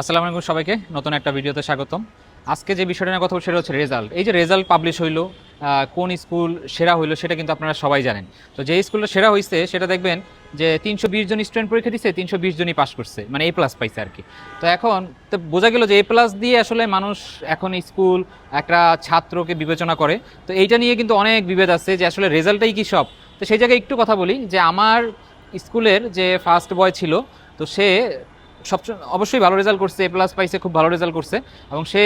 আসসালামু আলাইকুম সবাইকে, নতুন একটা ভিডিওতে স্বাগতম। আজকে যে বিষয়টা নিয়ে কথা সেটা হচ্ছে রেজাল্ট। এই যে রেজাল্ট পাবলিশ হইল কোন স্কুল সেরা হইল সেটা কিন্তু আপনারা সবাই জানেন। তো যে স্কুলটা সেরা হয়েছে সেটা দেখবেন যে তিনশো বিশ জন স্টুডেন্ট পরীক্ষা দিচ্ছে তিনশো বিশ জনই পাস করছে মানে এ প্লাস পাইছে আর কি। তো এখন তো বোঝা গেল যে এ প্লাস দিয়ে আসলে মানুষ এখন স্কুল একটা ছাত্রকে বিবেচনা করে। তো এইটা নিয়ে কিন্তু অনেক বিভেদ আছে যে আসলে রেজাল্টটাই কি সব। তো সেই জায়গায় একটু কথা বলি যে আমার স্কুলের যে ফার্স্ট বয় ছিল, তো সে সবচেয়ে অবশ্যই ভালো রেজাল্ট করছে এ প্লাস পাইছে, খুব ভালো রেজাল্ট করছে। এবং সে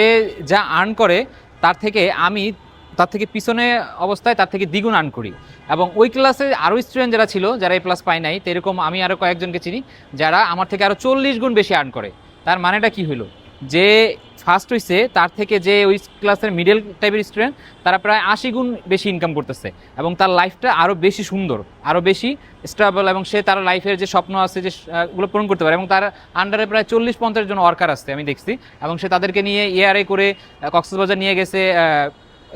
যা আর্ন করে, তার থেকে আমি তার থেকে পিছনে অবস্থায় তার থেকে দ্বিগুণ আর্ন করি। এবং ওই ক্লাসে আরও স্টুডেন্ট যারা ছিল, যারা এ প্লাস পায় নাই তো এরকম আমি আরও কয়েকজনকে চিনি, যারা আমার থেকে আরও চল্লিশ গুণ বেশি আর্ন করে। তার মানেটা কি হলো? যে ফার্স্ট হয়েছে তার থেকে যে ওই ক্লাসের মিডল টাইপের স্টুডেন্ট তারা প্রায় আশি গুণ বেশি ইনকাম করতেছে এবং তার লাইফটা আরও বেশি সুন্দর আরও বেশি স্টেবল এবং সে তার লাইফের যে স্বপ্ন আছে যে ওগুলো গুলো পূরণ করতে পারে এবং তার আন্ডারে প্রায় চল্লিশ পঞ্চাশ জন ওয়ার্কার আসছে আমি দেখছি এবং সে তাদেরকে নিয়ে এআরআই করে কক্সবাজার নিয়ে গেছে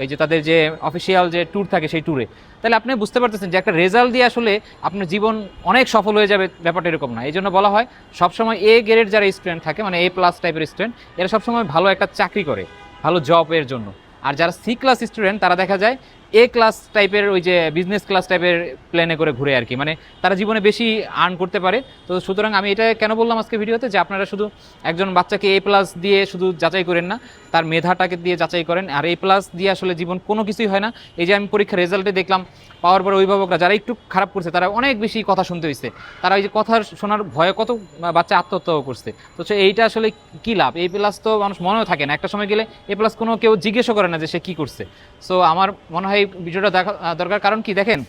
এই যে তাদের যে অফিসিয়াল যে ট্যুর থাকে সেই ট্যুরে তাহলে আপনি বুঝতে পারতেছেন যে একটা রেজাল্ট দিয়ে আসলে আপনার জীবন অনেক সফল হয়ে যাবে ব্যাপারটা এরকম না। এই জন্য বলা হয়, সবসময় এ গ্রেড যারা স্টুডেন্ট থাকে মানে এ প্লাস টাইপের স্টুডেন্ট এরা সবসময় ভালো একটা চাকরি করে, ভালো জবের জন্য। আর যারা সি ক্লাস স্টুডেন্ট তারা দেখা যায় এ ক্লাস টাইপের ওই যে বিজনেস ক্লাস টাইপের প্লেনে করে ঘুরে আর কি। মানে তারা জীবনে বেশি আর্ন করতে পারে। তো সুতরাং আমি এটা কেন বললাম আজকে ভিডিওতে? যে আপনারা শুধু একজন বাচ্চাকে এ প্লাস দিয়ে শুধু যাচাই করেন না, তার মেধাটাকে দিয়ে যাচাই করেন। আর এ প্লাস দিয়ে আসলে জীবন কোনো কিছুই হয় না। এই যে আমি পরীক্ষার রেজাল্টে দেখলাম, পাওয়ার পরে অভিভাবকরা যারা একটু খারাপ করছে, তারা অনেক বেশি কথা শুনতে হয়েছে তারা ওই যে কথা শোনার ভয়ে কত বাচ্চা আত্মহত্যাও করছে। তো এইটা আসলে কি লাভ? এ প্লাস তো মানুষ মনেও থাকে না। একটা সময় গেলে এ প্লাস কোনো কেউ জিজ্ঞেসও করে না যে সে কি করছে। সো আমার মনে হয় এই ভিডিওটা দেখা দরকার কারণ কি দেখেন,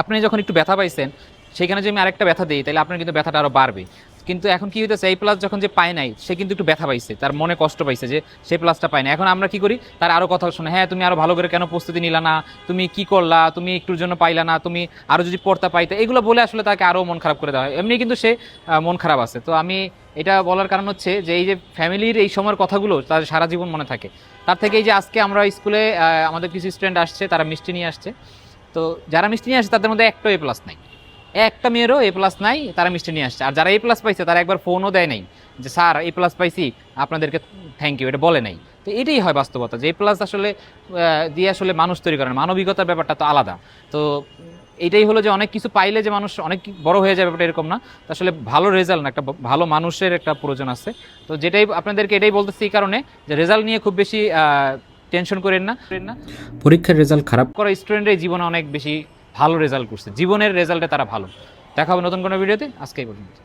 আপনি যখন একটু ব্যথা পাইছেন সেখানে যদি আমি আরেকটা ব্যথা দিই, তাহলে আপনার কিন্তু ব্যথাটা আরও বাড়বে। কিন্তু এখন কি হইতেছে, এই প্লাস যখন যে পায় নাই, সে কিন্তু একটু ব্যথা পাইছে, তার মনে কষ্ট পাইছে যে সেই প্লাসটা পায় না এখন আমরা কি করি, তার আরও কথা শুনে হ্যাঁ তুমি আরও ভালো করে কেন প্রস্তুতি নিলা না? তুমি কি করলা? তুমি একটুর জন্য পাইলা না? তুমি আরও যদি পড়তা পাইতে? এগুলো বলে আসলে তাকে আরও মন খারাপ করে দেওয়া হয়। এমনি কিন্তু সে মন খারাপ আছে। তো আমি এটা বলার কারণ হচ্ছে যে, এই যে ফ্যামিলির এই সময়ের কথাগুলো তার সারা জীবন মনে থাকে। তার থেকে এই যে আজকে আমরা স্কুলে আমাদের কিছু স্টুডেন্ট আসছে, তারা মিষ্টি নিয়ে আসছে। তো যারা মিষ্টি নিয়ে আসছে তাদের মধ্যে একটা এ প্লাস নাই। একটা মেয়েরও এ প্লাস নাই তারা মিষ্টি নিয়ে আসছে। আর যারা এ প্লাস পাইছে তারা একবার ফোনও দেয় নাই যে স্যার এ প্লাস পাইছি আপনাদেরকে থ্যাংক ইউ এটা বলে নাই। তো এটাই হয় বাস্তবতা যে এ প্লাস আসলে দিয়ে আসলে মানুষ তৈরি করেন মানবিকতার ব্যাপারটা তো আলাদা। তো এটাই হলো যে অনেক কিছু পাইলে যে মানুষ অনেক বড় হয়ে যাবে ব্যাপারটা এরকম না। তো আসলে ভালো রেজাল্ট না একটা ভালো মানুষের একটা প্রয়োজন আছে। তো যেটাই আপনাদেরকে এটাই বলতেছি এই কারণে যে রেজাল্ট নিয়ে খুব বেশি টেনশন করেন না করেন না। পরীক্ষার রেজাল্ট খারাপ করা স্টুডেন্টের জীবনে অনেক বেশি ভালো রেজাল্ট করছে। জীবনের রেজাল্টে তারা ভালো। দেখা হবে নতুন কোনো ভিডিওতে। আজকেই পর্যন্ত।